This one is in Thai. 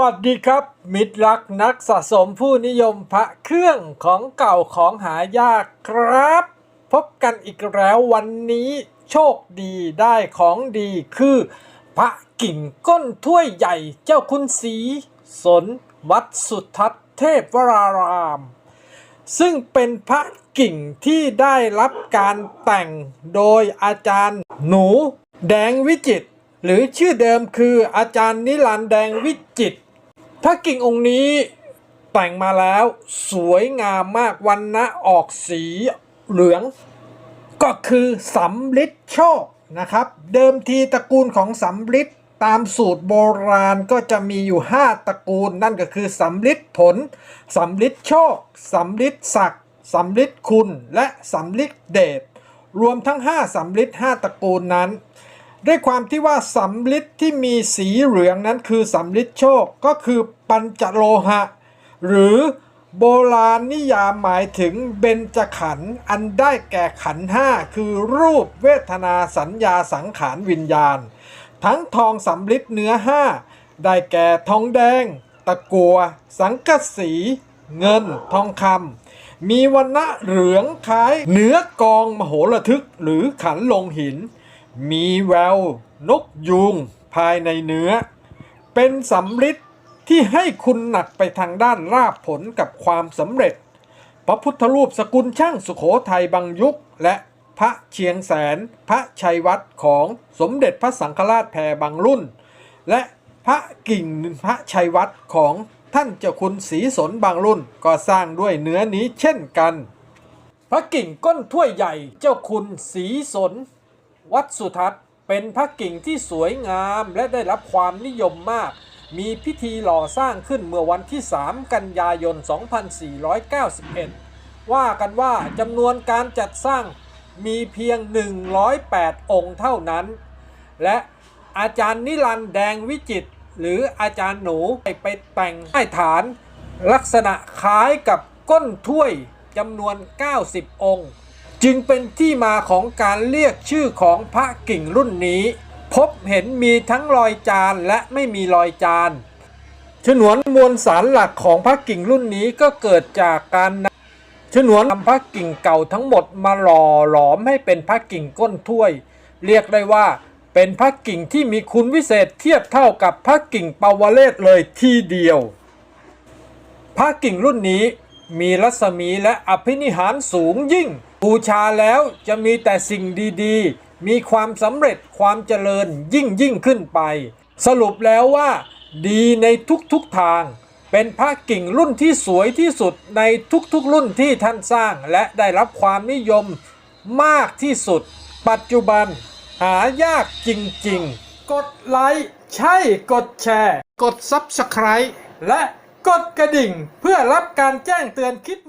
วัสดีครับ มิตรรักนักสะสมผู้นิยมพระเครื่องของเก่าของหายากครับ พบกันอีกแล้ววันนี้โชคดีได้ของดีคือ พระกิ่งก้นถ้วยใหญ่เจ้าคุณศรีสนวัดสุทัศน์เทพวราราม ซึ่งเป็นพระกิ่งที่ได้รับการแต่งโดยอาจารย์หนูแดงวิจิตรหรือชื่อเดิมคืออาจารย์นิรันดร์แดงวิจิต พระกิ่งองค์นี้แต่งมาแล้วสวยงามมากวันนะออกสีเหลือง ก็คือสำลิดโชคนะครับ เดิมทีตระกูลของสำลิดตามสูตรโบราณก็จะมีอยู่ 5 ตระกูล นั่นก็คือสำลิดผลสำลิดโชคสำลิดศักดิ์สำลิดคุณและสำลิดเดชรวมทั้ง 5สำลิด5ตระกูลนั้น ด้วยความที่ว่าสำลิดที่มีสีเหลืองนั้นคือสำลิดโชคก็คือปัญจโลหะ หรือโบราณนิยามหมายถึงเบญจขันธ์อันได้แก่ขันธ์ห้าคือรูปเวทนาสัญญาสังขารวิญญาณ ทั้งทองสำลิดเนื้อห้าได้แก่ทองแดง ตะกัว สังกะสี เงิน ทองคำมีวันณะเหลืองคล้ายเนื้อกองมโหระทึกหรือขันลงหิน มีแววนกยูงภายในเนื้อ เป็นสำริดที่ให้คุณหนักไปทางด้านราบผลกับความสำเร็จ พระพุทธรูปสกุลช่างสุโขทัยบางยุค และพระเชียงแสน พระชัยวัดของสมเด็จพระสังฆราชแพรบางรุ่น และพระกิ่งพระชัยวัดของท่านเจ้าคุณศรีสนบางรุ่นก็สร้างด้วยเนื้อนี้เช่นกัน พระกิ่งก้นถ้วยใหญ่เจ้าคุณศรีสน วัดสุทัศน์เป็นพระกิ่งที่สวยงามและได้รับความนิยมมาก มีพิธีหล่อสร้างขึ้นเมื่อวันที่ 3 กันยายน 2491 ว่ากันว่าจำนวนการจัดสร้างมีเพียง 108 องค์เท่านั้น และอาจารย์นิรันดแดงวิจิต หรืออาจารย์หนูไปแต่งให้ฐาน ลักษณะคล้ายกับก้นถ้วยจำนวน 90 องค์ จึงเป็นที่มาของการเรียกชื่อของพระกิ่งรุ่นนี้ พบเห็นมีทั้งรอยจานและไม่มีรอยจานฉนวนมวลสารหลักของพระกิ่งรุ่นนี้ก็เกิดจากการนำฉนวนนำพระกิ่งเก่าทั้งหมดมาหล่อหลอมให้เป็นพระกิ่งก้นถ้วย เรียกได้ว่าเป็นพระกิ่งที่มีคุณวิเศษเทียบเท่ากับพระกิ่งปาวเลศเลยทีเดียว พระกิ่งรุ่นนี้มีรัศมีและอภินิหารสูงยิ่ง บูชาแล้วจะมีแต่สิ่งดีๆ มีความสำเร็จความเจริญยิ่งยิ่งขึ้นไป สรุปแล้วว่า ดีในทุกๆทาง เป็นพระกิ่งรุ่นที่สวยที่สุดในทุกๆรุ่นที่ท่านสร้างและได้รับความนิยมมากที่สุด ปัจจุบัน หายากจริงๆ กดไลค์ใช่กดแชร์ กด Subscribe และกดกระดิ่งเพื่อรับการแจ้งเตือนคลิป